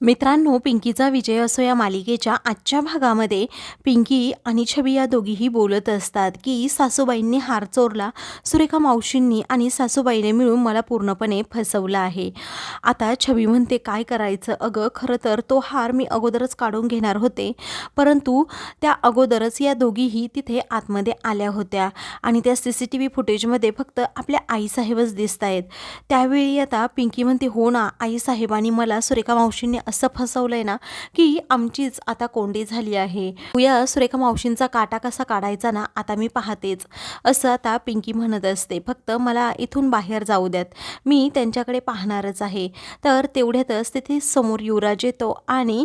मित्रांनो पिंकीचा विजय असो या मालिकेच्या आजच्या भागामध्ये पिंकी आणि छबी या दोघीही बोलत असतात की सासूबाईंनी हार चोरला सुरेखा मावशींनी आणि सासूबाईने मिळून मला पूर्णपणे फसवलं आहे. आता छबी म्हणते काय करायचं? अगं खरं तर तो हार मी अगोदरच काढून घेणार होते. परंतु त्या अगोदरच या दोघीही तिथे आतमध्ये आल्या होत्या आणि त्या सी सी टी व्ही फुटेजमध्ये फक्त आपल्या आईसाहेबच दिसत आहेत त्यावेळी आता पिंकी म्हणते हो ना आईसाहेबांनी मला सुरेखा मावशींनी असं फसवलंय ना की आमचीच आता कोंडी झाली आहे. या सुरेखा मावशींचा काटा कसा काढायचा ना आता मी पाहतेच असं आता पिंकी म्हणत असते. फक्त मला इथून बाहेर जाऊ द्यात मी त्यांच्याकडे पाहणारच आहे. तर तेवढ्यातच तिथे समोर युवराज येतो आणि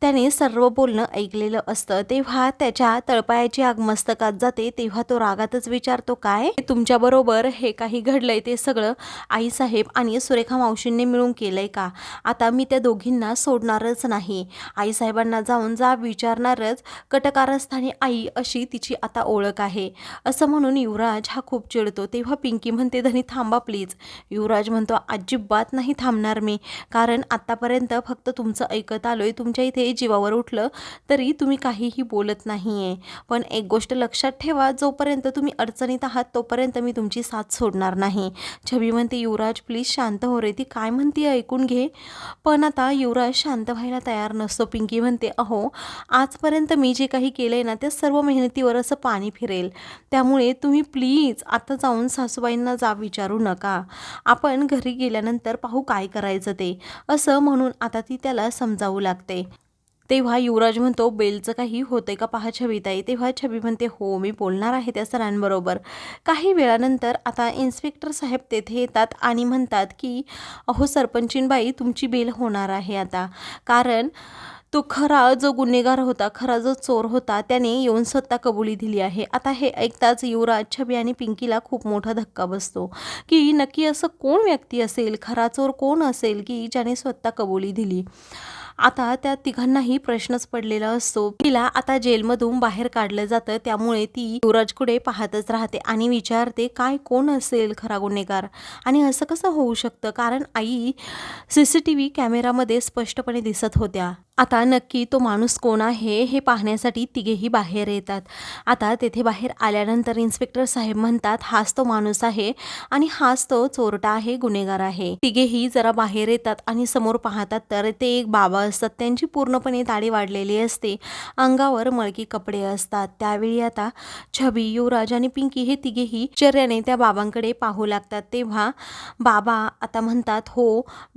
त्याने सर्व बोलणं ऐकलेलं असतं. तेव्हा त्याच्या तळपायाची आग मस्तकात जाते. तेव्हा तो रागातच विचारतो काय? तुमच्याबरोबर हे काही घडलंय ते सगळं आईसाहेब आणि सुरेखा मावशींनी मिळून केलंय का? आता मी त्या दोघींना सोडणारच नाही. आईसाहेबांना जाऊन जा विचारणारच कटकारस्थानी आई अशी तिची आता ओळख आहे. असं म्हणून युवराज हा खूप चिडतो. तेव्हा पिंकी म्हणते धनी थांबा प्लीज युवराज म्हणतो अजिबात नाही थांबणार मी. कारण आत्तापर्यंत फक्त तुमचं ऐकत आलोय. तुमच्या इथे जीवावर उठलं तरी तुम्ही काहीही बोलत नाही आहे पण एक गोष्ट लक्षात ठेवा. जोपर्यंत तुम्ही अडचणीत आहात तोपर्यंत मी तुमची साथ सोडणार नाही. छबी म्हणते युवराज प्लीज शांत हो रे. ती काय म्हणते ऐकून घे. पण आता युवराज शांत व्हायला तयार नसतो. पिंकी म्हणते अहो आजपर्यंत मी जे काही केलं आहे ना त्या सर्व मेहनतीवर असं पाणी फिरेल. त्यामुळे तुम्ही प्लीज आता जाऊन सासूबाईंना जा विचारू नका. आपण घरी गेल्यानंतर पाहू काय करायचं ते. असं म्हणून आता ती त्याला समजावू लागते. तेव्हा युवराज म्हणतो बेलचं काही होतंय का पहा छबिताई तेव्हा छबी म्हणते हो मी बोलणार आहे त्या सरांबरोबर. काही वेळानंतर आता इन्स्पेक्टर साहेब तेथे येतात आणि म्हणतात की अहो सरपंचीनबाई तुमची बेल होणार आहे आता. कारण तो खरा जो गुन्हेगार होता खरा जो चोर होता त्याने येऊन स्वतः कबुली दिली आहे. आता हे ऐकताच युवराज छबी आणि पिंकीला खूप मोठा धक्का बसतो की नक्की असं कोण व्यक्ती असेल? खरा चोर कोण असेल की ज्याने स्वतः कबुली दिली? आता त्या तिघांनाही प्रश्नच पडलेला असतो. तिला आता जेलमधून बाहेर काढलं जातं त्यामुळे ती युवराजकडे पाहतच राहते आणि विचारते काय कोण असेल खरा गुन्हेगार? आणि असं कसं होऊ शकतं? कारण आई सी सी टी व्ही कॅमेरामध्ये स्पष्टपणे दिसत होत्या. आता नक्की तो माणूस कोण आहे हे पाहण्यासाठी तिघेही बाहेर येतात. आता तेथे बाहेर आल्यानंतर इन्स्पेक्टर साहेब म्हणतात हाच तो माणूस आहे आणि हाच तो चोरटा आहे गुन्हेगार आहे. तिघेही जरा बाहेर येतात आणि समोर पाहतात तर ते एक बाबा असतात. त्यांची पूर्णपणे दाढी वाढलेली असते. अंगावर मळकी कपडे असतात. त्यावेळी आता छबी युवराज आणि पिंकी हे तिघेही चर्याने त्या बाबांकडे पाहू लागतात. तेव्हा बाबा आता म्हणतात हो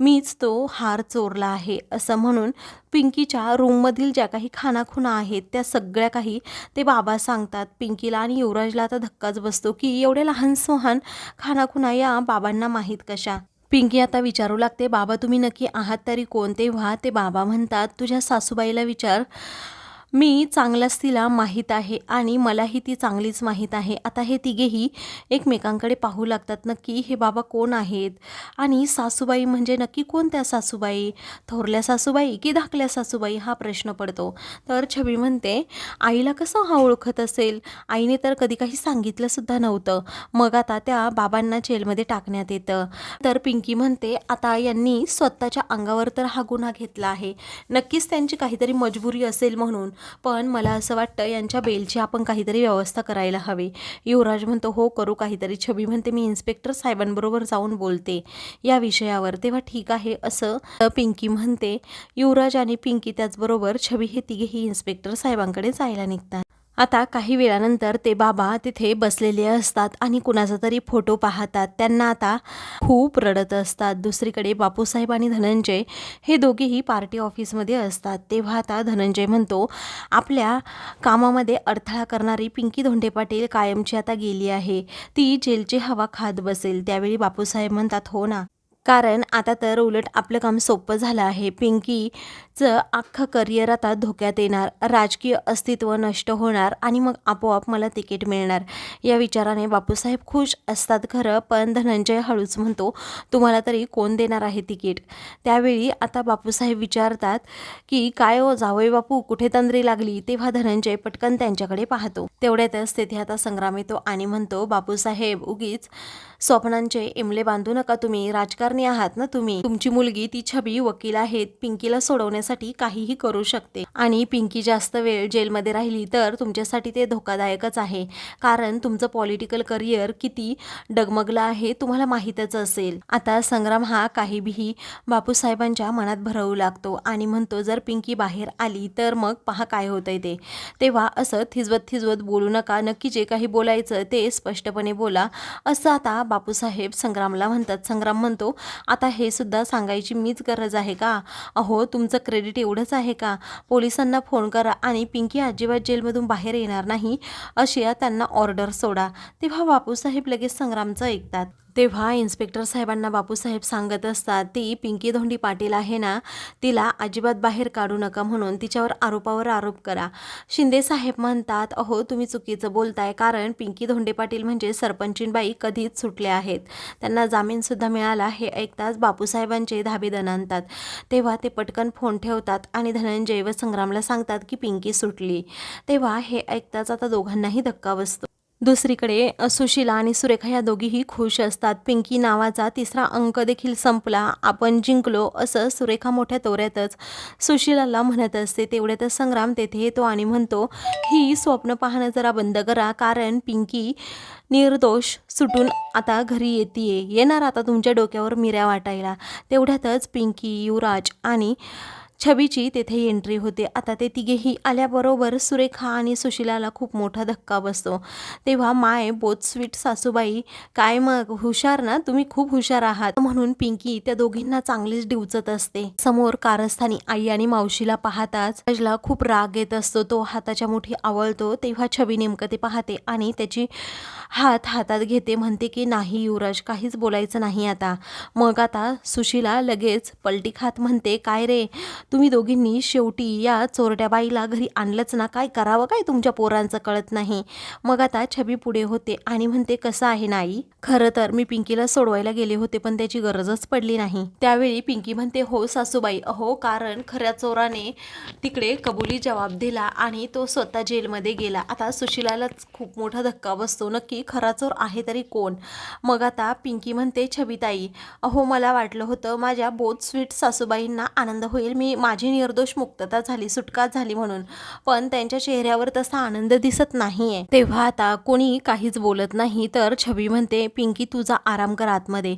मीच तो हार चोरला आहे. असं म्हणून पिंकीच्या रूममधील ज्या काही खानाखुणा आहेत त्या सगळ्या काही ते बाबा सांगतात. पिंकीला आणि युवराजला आता धक्काच बसतो की एवढ्या लहान सोहान खानाखुणा या बाबांना माहीत कशा? पिंकी आता विचारू लागते बाबा तुम्ही नक्की आहात तरी कोण? तेव्हा ते बाबा म्हणतात तुझ्या सासूबाईला विचार मी चांगलाच तिला माहीत आहे आणि मलाही ती चांगलीच माहीत आहे. आता हे तिघेही एकमेकांकडे पाहू लागतात. नक्की हे बाबा कोण आहेत? आणि सासूबाई म्हणजे नक्की कोणत्या सासूबाई? थोरल्या सासूबाई की धाकल्या सासूबाई? हा प्रश्न पडतो. तर छबी म्हणते आईला कसं हा ओळखत असेल? आईने तर कधी काही सांगितलंसुद्धा नव्हतं. मग आता त्या बाबांना जेलमध्ये टाकण्यात येतं. तर पिंकी म्हणते आता यांनी स्वतःच्या अंगावर तर हा गुन्हा घेतला आहे. नक्कीच त्यांची काहीतरी मजबुरी असेल म्हणून. पण मला असं वाटतं यांच्या बेलची आपण काहीतरी व्यवस्था करायला हवी. युवराज म्हणतो हो करू काहीतरी. छबी म्हणते मी इन्स्पेक्टर साहेबांबरोबर जाऊन बोलते या विषयावर. तेव्हा ठीक आहे असं पिंकी म्हणते. युवराज आणि पिंकी त्याचबरोबर छबी हे तिघेही इन्स्पेक्टर साहेबांकडे जायला निघतात. आता काही वेळानंतर ते बाबा तिथे बसलेले असतात आणि कुणाचा तरी फोटो पाहतात. त्यांना आता खूप रडत असतात. दुसरीकडे बापूसाहेब आणि धनंजय हे दोघेही पार्टी ऑफिसमध्ये असतात. तेव्हा आता धनंजय म्हणतो आपल्या कामामध्ये अडथळा करणारी पिंकी धोंडे पाटील कायमची आता गेली आहे. ती जेलची हवा खात बसेल. त्यावेळी बापूसाहेब म्हणतात हो ना कारण आता तर उलट आपलं काम सोपं झालं आहे. पिंकीचं अख्खं करिअर आता धोक्यात येणार राजकीय अस्तित्व नष्ट होणार आणि मग आपोआप मला तिकीट मिळणार. या विचाराने बापूसाहेब खुश असतात खरं पण धनंजय हळूच म्हणतो तुम्हाला तरी कोण देणार आहे तिकीट? त्यावेळी आता बापूसाहेब विचारतात की काय हो जावई बापू कुठे तंद्री लागली? तेव्हा धनंजय पटकन त्यांच्याकडे पाहतो. तेवढ्यातच तेथे आता संग्राम येतो आणि म्हणतो बापूसाहेब उगीच स्वप्नांचे इमले बांधू नका तुम्ही राजकारण राजकारणी आहात ना तुम्ही? तुमची मुलगी ती छबी वकील आहेत. पिंकीला सोडवण्यासाठी काहीही करू शकते. आणि पिंकी जास्त वेळ जेलमध्ये राहिली तर तुमच्यासाठी ते धोकादायकच आहे. कारण तुमचं पॉलिटिकल करिअर किती डगमगलं आहे तुम्हाला माहीतच असेल. आता संग्राम हा काहीबीही बापूसाहेबांच्या मनात भरवू लागतो. आणि म्हणतो जर पिंकी बाहेर आली तर मग पहा काय होतंय ते. तेव्हा असं थिजवत थिजवत बोलू नका. नक्की जे काही बोलायचं ते स्पष्टपणे बोला. असं आता बापूसाहेब संग्रामला म्हणतात. संग्राम म्हणतो आता हे सुद्धा सांगायची मीच गरज आहे का? अहो तुमचं क्रेडिट एवढंच आहे का? पोलिसांना फोन करा आणि पिंकी अजिबात जेलमधून बाहेर येणार नाही अशी त्यांना ऑर्डर सोडा. तेव्हा बापूसाहेब लगेच संग्रामचं ऐकतात. तेव्हा इन्स्पेक्टर साहेबांना बापूसाहेब सांगत असतात ती पिंकी धोंडी पाटील आहे ना तिला अजिबात बाहेर काढू नका म्हणून तिच्यावर आरोपावर आरोप करा. शिंदे साहेब म्हणतात अहो तुम्ही चुकीचं बोलताय कारण पिंकी धोंडे पाटील म्हणजे सरपंचीनबाई कधीच सुटले आहेत. त्यांना जामीनसुद्धा मिळाला हे ऐकताच बापूसाहेबांचे धाबे दणानतात तेव्हा ते पटकन फोन ठेवतात आणि धनंजय व संग्रामला सांगतात की पिंकी सुटली. तेव्हा हे ऐकताच आता दोघांनाही धक्का बसतो. दुसरीकडे सुशीला सुशिला आणि सुरेखा या दोघीही खुश असतात. पिंकी नावाचा तिसरा अंक देखील संपला. आपण जिंकलो असं सुरेखा मोठ्या तोऱ्यातच सुशिलाला म्हणत असते. तेवढ्यातच संग्राम तेथे येतो आणि म्हणतो ही स्वप्न पाहणं जरा बंद करा कारण पिंकी निर्दोष सुटून आता घरी येते येणार आता तुमच्या डोक्यावर मिऱ्या वाटायला. तेवढ्यातच पिंकी युवराज आणि छबीची तेथे एंट्री होते. आता ते तिघेही आल्याबरोबर सुरेखा आणि सुशिलाला खूप मोठा धक्का बसतो. तेव्हा माय बोथ स्वीट सासूबाई काय मग हुशार ना? तुम्ही खूप हुशार आहात. म्हणून पिंकी त्या दोघींना चांगलीच डिवचत असते. समोर कारस्थानी आई आणि मावशीला पाहताच रजला खूप राग येत असतो. तो हाताच्या मुठी आवळतो. तेव्हा छबी नेमकं ते पाहते आणि त्याची हात हातात घेते. म्हणते की नाही युवराज काहीच बोलायचं नाही आता. मग आता सुशीला लगेच पलटी खात म्हणते काय रे? तुम्ही दोघींनी शेवटी या चोरट्या बाईला घरी आणलंच ना? काय करावं? काय तुमच्या पोरांचं कळत नाही? मग आता छबी पुढे होते आणि म्हणते कसं आहे नाही खरं तर मी पिंकीला सोडवायला गेले होते पण त्याची गरजच पडली नाही. त्यावेळी पिंकी म्हणते हो सासूबाई अहो कारण खऱ्या चोराने तिकडे कबुली जबाब दिला आणि तो स्वतः जेलमध्ये गेला. आता सुशिलालाच खूप मोठा धक्का बसतो. नक्की खरा चोर आहे तरी कोण? मग आता पिंकी म्हणते छबीताई अहो मला वाटलं होतं माझ्या बोथ स्वीट सासूबाईंना आनंद होईल. मी माझी निर्दोष मुक्तता झाली सुटका झाली म्हणून. पण त्यांच्या चेहऱ्यावर तसा आनंद दिसत नाहीये. तेव्हा आता कोणी काहीच बोलत नाही तर छबी म्हणते पिंकी तुझा आराम कर आतमध्ये.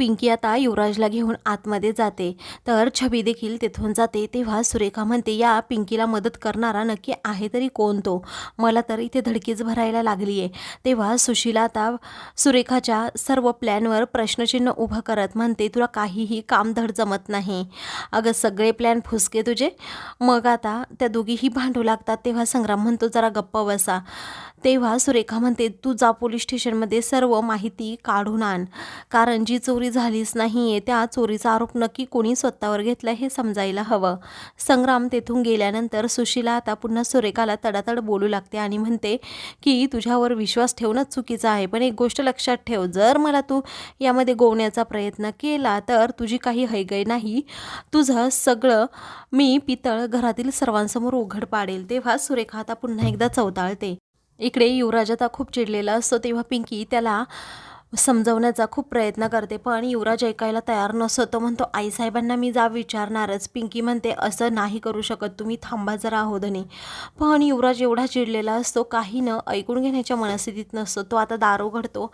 पिंकी आता युवराजला घेऊन आतमध्ये जाते. तर छबी देखील तिथून जाते. तेव्हा सुरेखा म्हणते या पिंकीला मदत करणारा नक्की आहे तरी कोण तो? मला तर इथे धडकीच भरायला लागली आहे तेव्हा सुशीला आता सुरेखाच्या सर्व प्लॅनवर प्रश्नचिन्ह उभं करत म्हणते तुला काहीही कामधड जमत नाही. अगं सगळे प्लॅन फुसके तुझे. मग आता त्या दोघीही भांडू लागतात. तेव्हा संग्राम म्हणतो जरा गप्प बसा. तेव्हा सुरेखा म्हणते तू जा पोलीस स्टेशनमध्ये सर्व माहिती काढून आण. कारण जी चोरी झालीच नाही आहे त्या चोरीचा आरोप नक्की कोणी स्वतःवर घेतला हे समजायला हवं. संग्राम तेथून गेल्यानंतर सुशीला आता पुन्हा सुरेखाला तडातड बोलू लागते आणि म्हणते की तुझ्यावर विश्वास ठेवणंच चुकीचं आहे. पण एक गोष्ट लक्षात ठेव. जर मला तू यामध्ये गोवण्याचा प्रयत्न केला तर तुझी काही हैगय नाही. तुझं सगळं मी पितळ घरातील सर्वांसमोर उघड पाडेल. तेव्हा सुरेखा आता पुन्हा एकदा चवताळते. इकडे युवराज आता खूप चिडलेला असतो तेव्हा पिंकी त्याला समजवण्याचा खूप प्रयत्न करते पण युवराज ऐकायला तयार नसतो. तो म्हणतो आईसाहेबांना मी जा विचारणारच. पिंकी म्हणते असं नाही करू शकत तुम्ही थांबा जरा हो धनी. पण युवराज एवढा चिडलेला असतो काही न ऐकून घेण्याच्या मनस्थितीत नसतो. तो आता दार उघडतो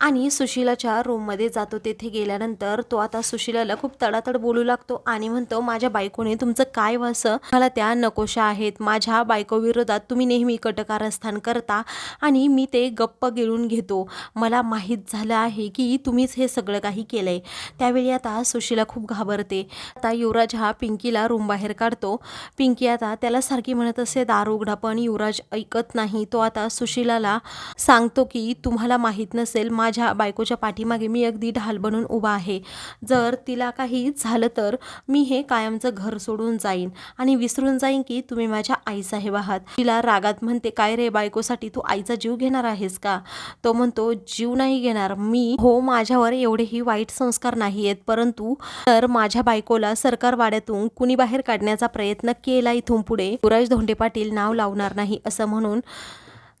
आणि सुशीलाच्या रूममध्ये जातो. तेथे गेल्यानंतर तो आता सुशीलाला खूप तडातड बोलू लागतो आणि म्हणतो माझ्या बायकोने तुमचं काय वसं मला त्या नकोशा आहेत. माझ्या बायकोविरोधात तुम्ही नेहमी कटकारस्थान करता आणि मी ते गप्प गिळून घेतो. मला माहीत झालं आहे की तुम्हीच हे सगळं काही केलं आहे त्यावेळी आता सुशीला खूप घाबरते. आता युवराज हा पिंकीला रूम बाहेर काढतो. पिंकी आता त्याला सारखी म्हणत असे दार उघडा पण युवराज ऐकत नाही. तो आता सुशीलाला सांगतो की तुम्हाला माहीत नसेल माझ्या बायकोच्या पाठीमागे मी अगदी ढाल बनून उभा आहे. जर तिला काही झालं तर मी हे कायमचं घर सोडून जाईन आणि विसरून जाईन की तुम्ही माझ्या आईसाहेब आहात तिला रागात म्हणते काय रे बायकोसाठी तू आईचा जीव घेणार आहेस का? तो म्हणतो जीव नाही घेणार. मी हो माझ्यावर एवढेही वाईट संस्कार नाही आहेत परंतु तर माझ्या बायकोला सरकार वाड्यातून कुणी बाहेर काढण्याचा प्रयत्न केला इथून पुढे. सुरज धोंडे पाटील नाव लावणार नाही असं म्हणून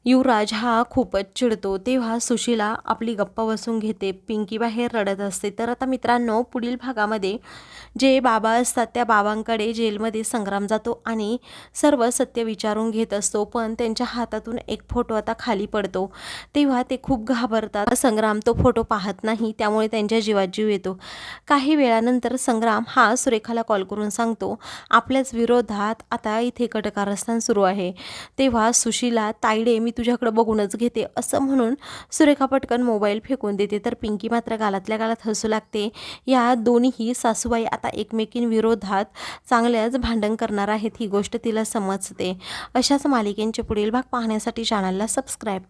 युवराज हा खूपच चिडतो. तेव्हा सुशीला आपली गप्पा बसून घेते. पिंकी बाहेर रडत असते. तर आता मित्रांनो पुढील भागामध्ये जे बाबा असतात त्या बाबांकडे जेलमध्ये संग्राम जातो आणि सर्व सत्य विचारून घेत असतो. पण त्यांच्या हातातून एक फोटो आता खाली पडतो. तेव्हा ते खूप घाबरतात. संग्राम तो फोटो पाहत नाही. त्यामुळे त्यांच्या जीवात जीव येतो. काही वेळानंतर संग्राम हा सुरेखाला कॉल करून सांगतो आपल्याच विरोधात आता इथे कटकारस्थान सुरू आहे. तेव्हा सुशीला तायडे मी तुझ्याकडं बघूनच घेते. असं म्हणून सुरेखा पटकन मोबाईल फेकून देते. तर पिंकी मात्र गालातल्या गालात हसू लागते. या दोन्हीही सासूबाई आता एकमेकींविरोधात चांगल्याच भांडण करणार आहेत. ही गोष्ट तिला समजते. अशाच मालिकेंचे पुढील भाग पाहण्यासाठी चॅनलला सबस्क्राईब